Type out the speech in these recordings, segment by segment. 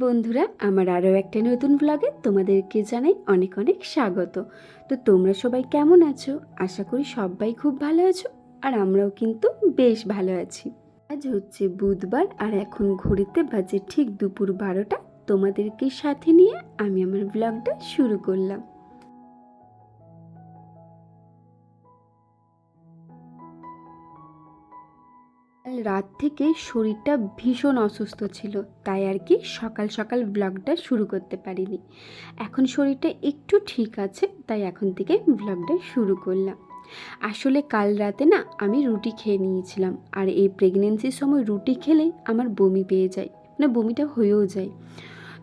বন্ধুরা, আমার আরও একটা নতুন ব্লগে তোমাদেরকে জানাই অনেক অনেক স্বাগত। তো তোমরা সবাই কেমন আছো? আশা করি সবাই খুব ভালো আছো, আর আমরাও কিন্তু বেশ ভালো আছি। আজ হচ্ছে বুধবার, আর এখন ঘড়িতে বাজে ঠিক দুপুর বারোটা। তোমাদেরকে সাথে নিয়ে আমি আমার ব্লগটা শুরু করলাম। কাল রাত থেকে শরীরটা ভীষণ অসুস্থ ছিল, তাই আর কি সকাল সকাল ব্লগটা শুরু করতে পারিনি। এখন শরীরটা একটু ঠিক আছে, তাই এখন থেকে ব্লগটা শুরু করলাম। আসলে কাল রাতে না আমি রুটি খেয়ে নিয়েছিলাম, আর এই প্রেগনেন্সির সময় রুটি খেলেই আমার বমি পেয়ে যায় মানে বমিটা হয়েও যায়।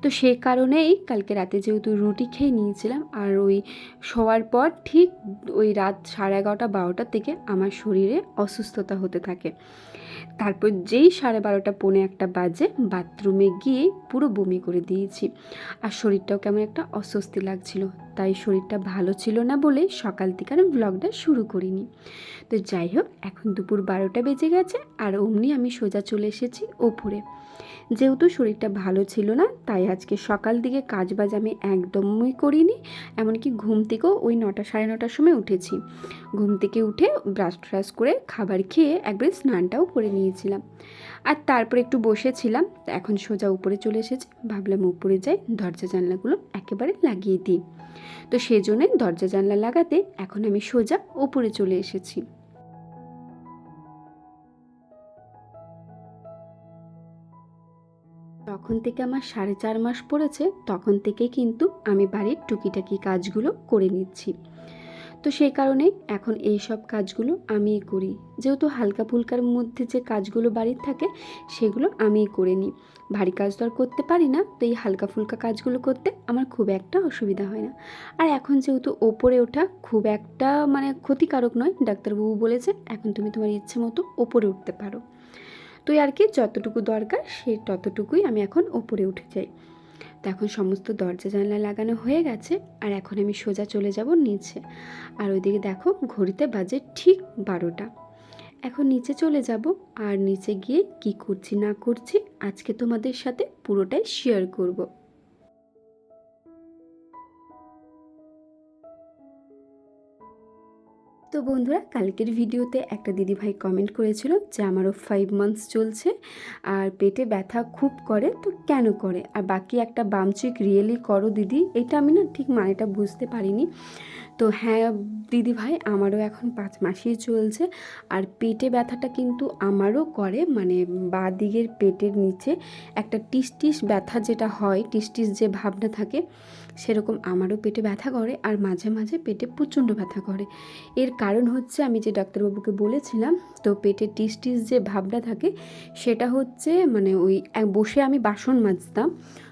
তো সে কারণেই কালকে রাতে যেহেতু রুটি খেয়ে নিয়েছিলাম, আর ওই শোয়ার পর ঠিক ওই রাত সাড়ে এগারোটা বারোটার থেকে আমার শরীরে অসুস্থতা হতে থাকে। তারপর যেই সাড়ে বারোটা পৌনে একটা বাজে বাথরুমে গিয়ে পুরো বমি করে দিয়েছি। আর শরীরটাও কেমন একটা অস্বস্তি লাগছিল, তাই শরীরটা ভালো ছিল না বলে সকাল থেকে আমি ব্লগটা শুরু করিনি। তো যাই হোক, এখন দুপুর বারোটা বেজে গেছে আর অমনি আমি সোজা চলে এসেছি ওপরে। যেহেতু শরীরটা ভালো ছিল না, তাই আজকে সকাল দিকে কাজ বাজ আমি একদমই করিনি, এমনকি ঘুম থেকেও ওই নটা সাড়ে নটার সময় উঠেছি। ঘুম থেকে উঠে ব্রাশ ট্রাশ করে খাবার খেয়ে একবার স্নানটাও করে নিয়েছিলাম আর তারপর একটু বসেছিলাম এখন সোজা উপরে চলে এসেছি। ভাবলাম উপরে যাই, দরজা জানলাগুলো একেবারে লাগিয়ে দিই। তো সেই জন্যে দরজা জানলা লাগাতে এখন আমি সোজা উপরে চলে এসেছি। যখন থেকে আমার সাড়ে চার মাস পড়েছে, তখন থেকে কিন্তু আমি বাড়ির টুকিটাকি কাজগুলো করে নিচ্ছি। তো সেই কারণে এখন এই সব কাজগুলো আমিই করি। যেহেতু হালকা ফুলকার মধ্যে যে কাজগুলো বাড়ির থাকে, সেগুলো আমিই করে নিই। ভারী কাজ তো আর করতে পারি না, তো এই হালকা ফুলকা কাজগুলো করতে আমার খুব একটা অসুবিধা হয় না। আর এখন যেহেতু ওপরে ওঠা খুব একটা মানে ক্ষতিকারক নয়, ডাক্তারবাবু বলেছে, এখন তুমি তোমার ইচ্ছে মতো ওপরে উঠতে পারো। তো আর কি যতটুকু দরকার সে ততটুকুই আমি এখন ওপরে উঠে যাই। তো এখন সমস্ত দরজা জানলা লাগানো হয়ে গেছে, আর এখন আমি সোজা চলে যাব নিচে। আর ওইদিকে দেখো ঘড়িতে বাজে ঠিক বারোটা। এখন নিচে চলে যাব, আর নিচে গিয়ে কি করছি না করছি আজকে তোমাদের সাথে পুরোটাই শেয়ার করব। তো বন্ধুরা, কালকের ভিডিওতে একটা দিদিভাই কমেন্ট করেছিল যে আমারও ফাইভ মান্থস চলছে আর পেটে ব্যথা খুব করে, তো কেন করে? আর বাকি একটা বামচিক রিয়েলি করো দিদি, এটা আমি না ঠিক মানেটা বুঝতে পারিনি। তো হ্যাঁ দিদি ভাই, আমারও এখন পাঁচ মাসই চলছে। আর পেটে ব্যথাটা কিন্তু আমারও করে মানে বা দিকের পেটের নিচে একটা টিস টিস ব্যথা যেটা হয়, টিস টিস যে ভাবনা থাকে, সেরকম আমারও পেটে ব্যথা করে আর মাঝে মাঝে পেটে প্রচণ্ড ব্যথা করে। এর কারণ হচ্ছে, আমি যে ডাক্তারবাবুকে বলেছিলাম, তো পেটে টিস টিস যে ভাবনা থাকে, সেটা হচ্ছে মানে ওই, বসে আমি বাসন মাজতাম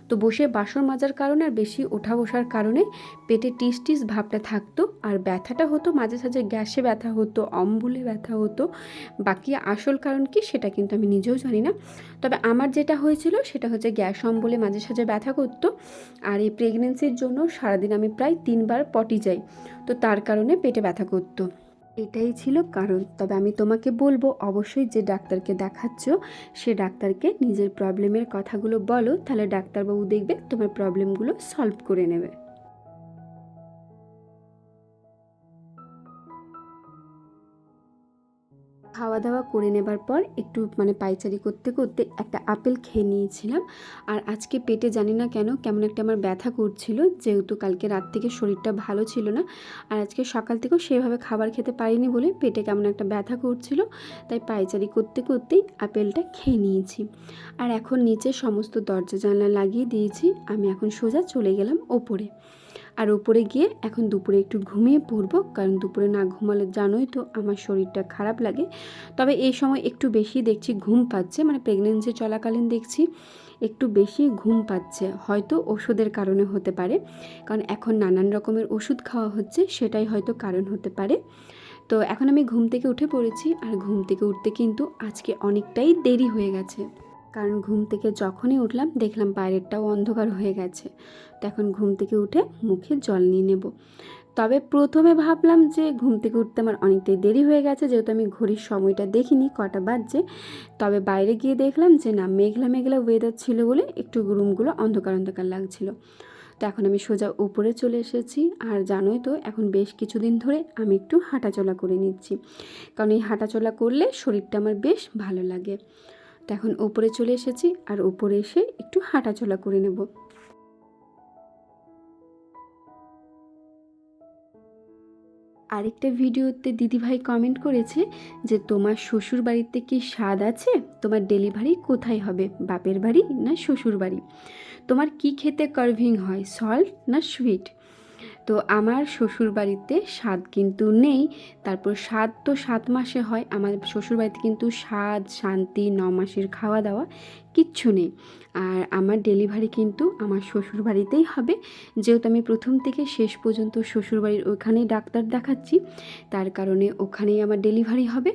তো বসে বাসন মাজার কারণে আর বেশি ওঠা বসার কারণে পেটে টিস টিস ভাবটা থাকতো। আর ব্যথাটা হতো, মাঝে সাঝে গ্যাসে ব্যথা হতো, অম্বুলে ব্যথা হতো। বাকি আসল কারণ কি সেটা কিন্তু আমি নিজেও জানি না। তবে আমার যেটা হয়েছিল সেটা হচ্ছে গ্যাস, অম্বলে মাঝে সাঝে ব্যথা করতো। আর এই প্রেগনেন্সির জন্য সারাদিন আমি প্রায় তিনবার পটি যাই। তো তার কারণে পেটে ব্যথা করতো। এটাই ছিল কারণ। তবে আমি তোমাকে বলব, অবশ্যই যে ডাক্তারকে দেখাচ্ছ, সে ডাক্তারকে নিজের প্রবলেমের কথাগুলো বলো, তাহলে ডাক্তারবাবু দেখবে তোমার প্রবলেমগুলো সলভ করে নেবে। খাওয়া দাওয়া করে নেবার পর একটু মানে পাইচারি করতে করতে একটা আপেল খেয়ে নিয়েছিলাম। আর আজকে পেটে জানি না কেন কেমন একটা আমার ব্যথা করছিল, যেহেতু কালকে রাত থেকে শরীরটা ভালো ছিল না। আর আজকে সকাল থেকেও সেভাবে খাবার খেতে পারিনি বলে পেটে কেমন একটা ব্যথা করছিল, তাই পাইচারি করতে করতেই আপেলটা খেয়ে নিয়েছি। আর এখন নিচে সমস্ত দরজা জানলা লাগিয়ে দিয়েছি, আমি এখন সোজা চলে গেলাম ওপরে। আর উপরে গিয়ে এখন দুপুরে একটু ঘুমিয়ে পড়ব, কারণ দুপুরে না ঘুমালে জানোই তো আমার শরীরটা খারাপ লাগে। তবে এই সময় একটু বেশি দেখছি ঘুম পাচ্ছে মানে প্রেগনেন্সি চলাকালীন দেখছি একটু বেশি ঘুম পাচ্ছে। হয়তো ওষুধের কারণে হতে পারে, কারণ এখন নানান রকমের ওষুধ খাওয়া হচ্ছে, সেটাই হয়তো কারণ হতে পারে। তো এখন আমি ঘুম থেকে উঠে পড়েছি, আর ঘুম থেকে উঠতে কিন্তু আজকে অনেকটাই দেরি হয়ে গেছে। কারণ ঘুম থেকে যখনই উঠলাম, দেখলাম বাইরেরটাও অন্ধকার হয়ে গেছে। তো এখন ঘুম থেকে উঠে মুখে জল নিয়ে নেব। তবে প্রথমে ভাবলাম যে ঘুম থেকে উঠতে আমার অনেকটাই দেরি হয়ে গেছে, যেহেতু আমি ঘড়ির সময়টা দেখিনি কটা বাজছে। তবে বাইরে গিয়ে দেখলাম যে না, মেঘলা মেঘলা ওয়েদার ছিল বলে একটু রুমগুলো অন্ধকার অন্ধকার লাগছিল। তো এখন আমি সোজা উপরে চলে এসেছি। আর জানোই তো, এখন বেশ কিছুদিন ধরে আমি একটু হাঁটাচলা করে নিচ্ছি। কারণ এই হাঁটাচলা করলে শরীরটা আমার বেশ ভালো লাগে। তো এখন উপরে চলে এসেছি আর উপরে এসে একটু হাঁটাচলা করে নেব। আরেকটা ভিডিওতে দিদিভাই কমেন্ট করেছে যে, তোমার শ্বশুর বাড়িতে কি স্বাদ আছে? তোমার ডেলিভারি কোথায় হবে? বাপের বাড়ি না শ্বশুর বাড়ি? তোমার কি খেতে কার্ভিং হয়? সল্ট না সুইট তো আমার শ্বশুর বাড়িতে স্বাদ কিন্তু নেই। তারপর স্বাদ তো সাত মাসে হয়। আমার শ্বশুর বাড়িতে কিন্তু স্বাদ, শান্তি, ন মাসের খাওয়া দাওয়া কিচ্ছু নেই। আর আমার ডেলিভারি কিন্তু আমার শ্বশুর বাড়িতেই হবে। যেহেতু আমি প্রথম থেকে শেষ পর্যন্ত শ্বশুর বাড়ির ওখানেই ডাক্তার দেখাচ্ছি, তার কারণে ওখানেই আমার ডেলিভারি হবে।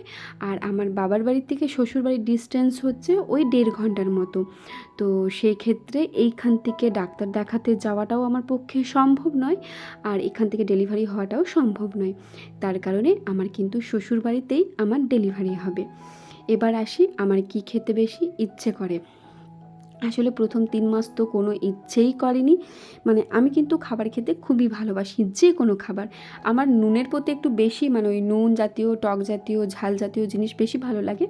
আর আমার বাবার বাড়ির থেকে শ্বশুর বাড়ির ডিস্টেন্স হচ্ছে ওই দেড় ঘণ্টার মতো। তো সেই ক্ষেত্রে এইখান থেকে ডাক্তার দেখাতে যাওয়াটাও আমার পক্ষে সম্ভব নয়, আর এখান থেকে ডেলিভারি হওয়াটাও সম্ভব নয়। তার কারণে আমার কিন্তু শ্বশুর বাড়িতেই আমার ডেলিভারি হবে। এবার আসি আমার কি খেতে বেশি ইচ্ছে করে। আসলে প্রথম তিন মাস তো কোনো ইচ্ছেই করেনি। মানে আমি কিন্তু খাবার খেতে খুবই ভালোবাসি যে কোনো খাবার। আমার নুনের প্রতি একটু বেশি মানে ওই নুন জাতীয়, টক জাতীয়, ঝাল জাতীয় জিনিস বেশি ভালো লাগে।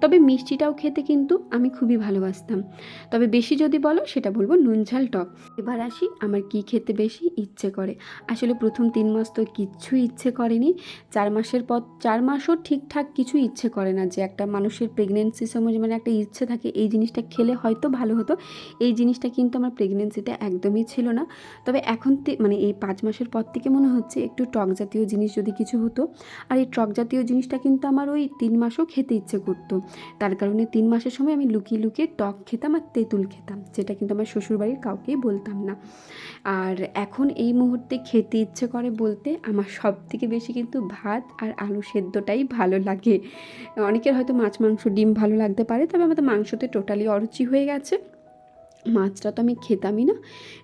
তবে মিষ্টিটাও খেতে কিন্তু আমি খুবই ভালোবাসতাম। তবে বেশি যদি বলো, সেটা বলব নুন, ঝাল, টক। এবার আসি আমার কি খেতে বেশি ইচ্ছে করে। আসলে প্রথম তিন মাস তো কিচ্ছু ইচ্ছে করেনি। চার মাসের পর, চার মাসও ঠিকঠাক কিছু ইচ্ছে করে না যে একটা মানুষের প্রেগনেন্সির সময় মানে একটা ইচ্ছে থাকে, এই জিনিসটা খেলে হয়তো ভালো হতো। এই জিনিসটা কিন্তু আমার প্রেগনেন্সিতে একদমই ছিল না। তবে এখন মানে এই পাঁচ মাসের পর থেকে মনে হচ্ছে একটু টক জাতীয় জিনিস যদি কিছু হতো। আর এই টক জাতীয় জিনিসটা কিন্তু আমার ওই তিন মাসও খেতে ইচ্ছে করতো। তার কারণে তিন মাসের সময় আমি লুকিয়ে লুকিয়ে টক খেতাম আর তেঁতুল খেতাম। যেটা কিন্তু আমার শ্বশুরবাড়ির কাউকেই বলতাম না। আর এখন এই মুহূর্তে খেতে ইচ্ছে করে বলতে আমার সব থেকে বেশি কিন্তু ভাত আর আলু সেদ্ধটাই ভালো লাগে। অনেকের হয়তো মাছ, মাংস, ডিম ভালো লাগতে পারে, তবে আমাদের মাংসতে টোটালি অরুচি হয়ে গেছে। মাছটা তো আমি খেতামই না।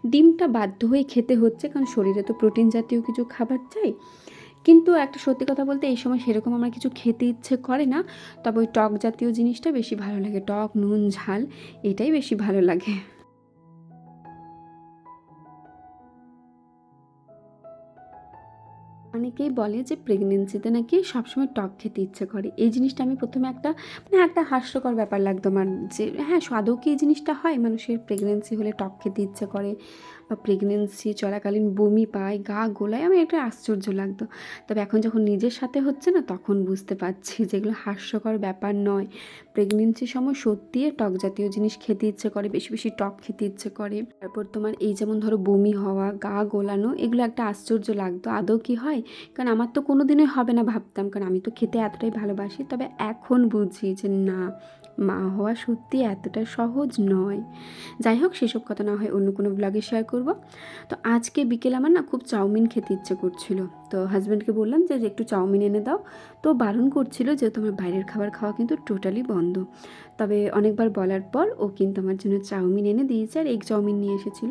ডিমটা বাধ্য হয়ে খেতে হচ্ছে, কারণ শরীরে তো প্রোটিন জাতীয় কিছু খাবার চাই। কিন্তু একটা সত্যি কথা বলতে, এই সময় সেরকম আমার কিছু খেতে ইচ্ছে করে না, তবে ওই টক জাতীয় জিনিসটা বেশি ভালো লাগে। টক, নুন, ঝাল, এটাই বেশি ভালো লাগে। অনেকেই বলে যে প্রেগনেন্সিতে নাকি সবসময় টক খেতে ইচ্ছে করে। এই জিনিসটা আমি প্রথমে একটা মানে একটা হাস্যকর ব্যাপার লাগতো আমার যে হ্যাঁ স্বাদও কি এই জিনিসটা হয়? মানুষের প্রেগনেন্সি হলে টক খেতে ইচ্ছে করে বা প্রেগনেন্সি চলাকালীন বমি পায়, গা গোলায়, আমি একটা আশ্চর্য লাগতো। তবে এখন যখন নিজের সাথে হচ্ছে না, তখন বুঝতে পারছি যেগুলো হাস্যকর ব্যাপার নয়। প্রেগনেন্সির সময় সত্যি টক জাতীয় জিনিস খেতে ইচ্ছে করে, বেশি বেশি টক খেতে ইচ্ছে করে। তারপর তোমার এই যেমন ধরো বমি হওয়া, গা গোলানো, এগুলো একটা আশ্চর্য লাগতো। আদৌ কি হয়? কারণ আমার তো কোনো দিনই হবে না ভাবতাম, কারণ আমি তো খেতে এতটাই ভালোবাসি। তবে এখন বুঝি যে না, মা হওয়া সত্যি এতটা সহজ নয়। যাই হোক, সেসব কথা না হয় অন্য কোনো ব্লগে শেয়ার করব। তো আজকে বিকেল আমার না খুব চাউমিন খেতে ইচ্ছে করছিল। তো হাজব্যান্ডকে বললাম যে একটু চাউমিন এনে দাও। তো বারণ করছিল যে, তোমার বাইরের খাবার খাওয়া কিন্তু টোটালি বন্ধ। তবে অনেকবার বলার পর ও কিন্তু আমার জন্য চাউমিন এনে দিয়েছে আর এগ চাউমিন নিয়ে এসেছিল।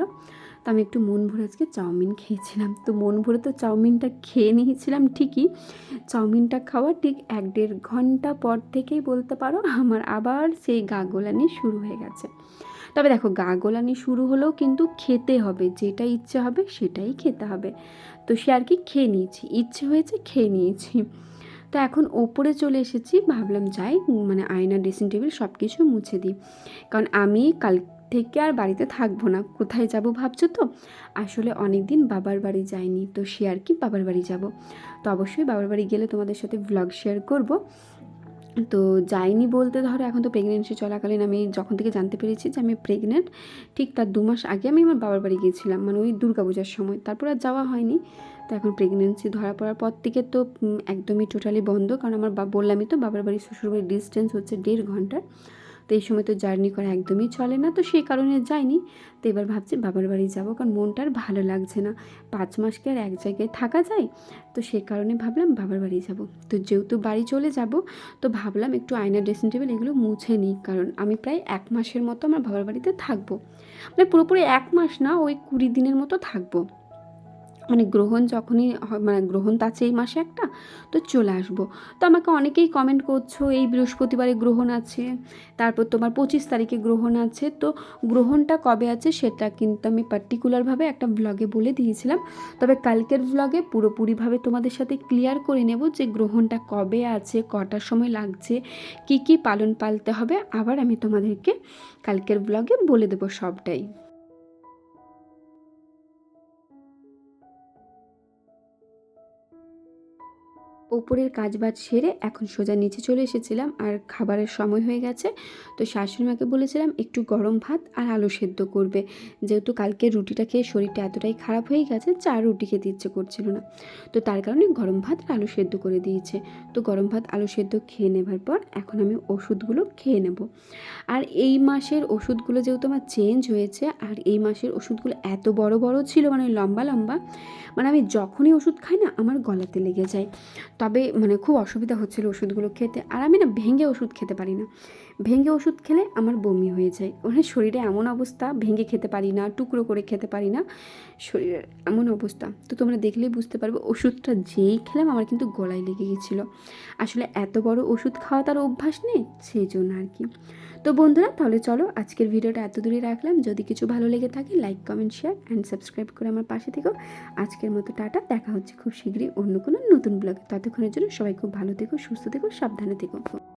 তো আমি একটু মন ভরে আজকে চাউমিন খেয়েছিলাম। তো মন ভরে তো চাউমিনটা খেয়ে নিয়েছিলাম ঠিকই। চাউমিনটা খাওয়া ঠিক এক দেড় ঘণ্টা পর থেকেই বলতে পারো, আমার আবার সেই গা গোলানি শুরু হয়ে গেছে। তবে দেখো গা গোলানি শুরু হলেও কিন্তু খেতে হবে যেটা ইচ্ছে হবে সেটাই খেতে হবে। তো সে আর কি খেয়ে নিয়েছি, ইচ্ছে হয়েছে খেয়ে নিয়েছি। তো এখন ওপরে চলে এসেছি, ভাবলাম যাই মানে আয়না ড্রেসিং টেবিল সব কিছু মুছে দিই। কারণ আমি কাল থেকে আর বাড়িতে থাকব না, কোথায় যাব ভাবছ তো? আসলে অনেক দিন বাবার বাড়ি যাইনি, তো সে আর কি বাবার বাড়ি যাব। তো অবশ্যই বাবার বাড়ি গেলে তোমাদের সাথে ব্লগ শেয়ার করব। তো যাইনি বলতে ধরো, এখন তো প্রেগনেন্সি চলাকালীন আমি যখন থেকে জানতে পেরেছি যে আমি প্রেগনেন্ট ঠিক তার দু মাস আগে আমি আমার বাবার বাড়ি গিয়েছিলাম মানে ওই দুর্গাপূজার সময়। তারপর আর যাওয়া হয়নি। তো এখন প্রেগনেন্সি ধরা পড়ার পর থেকে তো একদমই টোটালি বন্ধ। কারণ আমার বললামই তো বাবার বাড়ির শ্বশুরবাড়ির ডিস্টেন্স হচ্ছে দেড় ঘণ্টার। তো এই সময় তো জার্নি করা একদমই চলে না, তো সেই কারণে যাইনি। তো এবার ভাবছি বাবার বাড়ি যাব, কারণ মনটা আর ভালো লাগছে না। পাঁচ মাসকে আর এক জায়গায় থাকা যায়? তো সে কারণে ভাবলাম বাবার বাড়ি যাব। তো যেহেতু বাড়ি চলে যাব, তো ভাবলাম একটু আয়না ড্রেসিং টেবিল এগুলো মুছে নিই, কারণ আমি প্রায় এক মাসের মতো আমার বাবার বাড়িতে থাকব। মানে পুরোপুরি এক মাস না, ওই কুড়ি দিনের মতো থাকব। মানে গ্রহণ যখনই মানে গ্রহণ তো আছে এই মাসে একটা, তো চলে আসব। তো আমাকে অনেকেই কমেন্ট করছ, এই বৃহস্পতিবারে গ্রহণ আছে, তারপর তোমার পঁচিশ তারিখে গ্রহণ আছে, তো গ্রহণটা কবে আছে সেটা কিন্তু আমি পার্টিকুলারভাবে একটা ব্লগে বলে দিয়েছিলাম। তবে কালকের ব্লগে পুরোপুরিভাবে তোমাদের সাথে ক্লিয়ার করে নেব যে গ্রহণটা কবে আছে, কটার সময় লাগছে, কি কি পালন পালতে হবে, আবার আমি তোমাদেরকে কালকের ব্লগে বলে দেবো সবটাই। ওপরের কাজ বাজ সেরে এখন সোজা নিচে চলে এসেছিলাম আর খাবারের সময় হয়ে গেছে। তো শাশুড়ি মাকে বলেছিলাম, একটু গরম ভাত আর আলু সেদ্ধ করবে। যেহেতু কালকে রুটিটা খেয়ে শরীরটা এতটাই খারাপ হয়ে গেছে চার রুটি খেতে ইচ্ছে করছিল না। তো তার কারণে গরম ভাত আর আলু সেদ্ধ করে দিয়েছে। তো গরম ভাত, আলু সেদ্ধ খেয়ে নেবার পর এখন আমি ওষুধগুলো খেয়ে নেব। আর এই মাসের ওষুধগুলো যেহেতু আমার চেঞ্জ হয়েছে, আর এই মাসের ওষুধগুলো এত বড় বড় ছিল মানে লম্বা লম্বা মানে আমি যখনই ওষুধ খাই না, আমার গলাতে লেগে যায়। তবে মানে খুব অসুবিধা হচ্ছিল ওষুধগুলো খেতে। আর আমি না ভেঙে ওষুধ খেতে পারি না। ভেঙে ওষুধ খেলে আমার বমি হয়ে যায়। মানে শরীরে এমন অবস্থা, ভেঙে খেতে পারি না, টুকরো করে খেতে পারি না শরীরের এমন অবস্থা। তো তোমরা দেখলেই বুঝতে পারবে, ওষুধটা যেই খেলাম আমার কিন্তু গলায় লেগে গেছিল। আসলে এত বড় ওষুধ খাওয়া তার অভ্যাস নেই, সেই জন্য আর কি। তো বন্ধুরা, তাহলে চলো আজকের ভিডিওটা এত দূরে রাখলাম। যদি কিছু ভালো লেগে থাকে like comment share and subscribe করে আমার পাশে থেকো। আজকের মতো টাটা, দেখা হচ্ছে খুব শীঘ্রই অন্য কোনো নতুন ব্লগে ততক্ষণের জন্য সবাই খুব ভালো থেকো, সুস্থ থেকো, সাবধানে থেকো।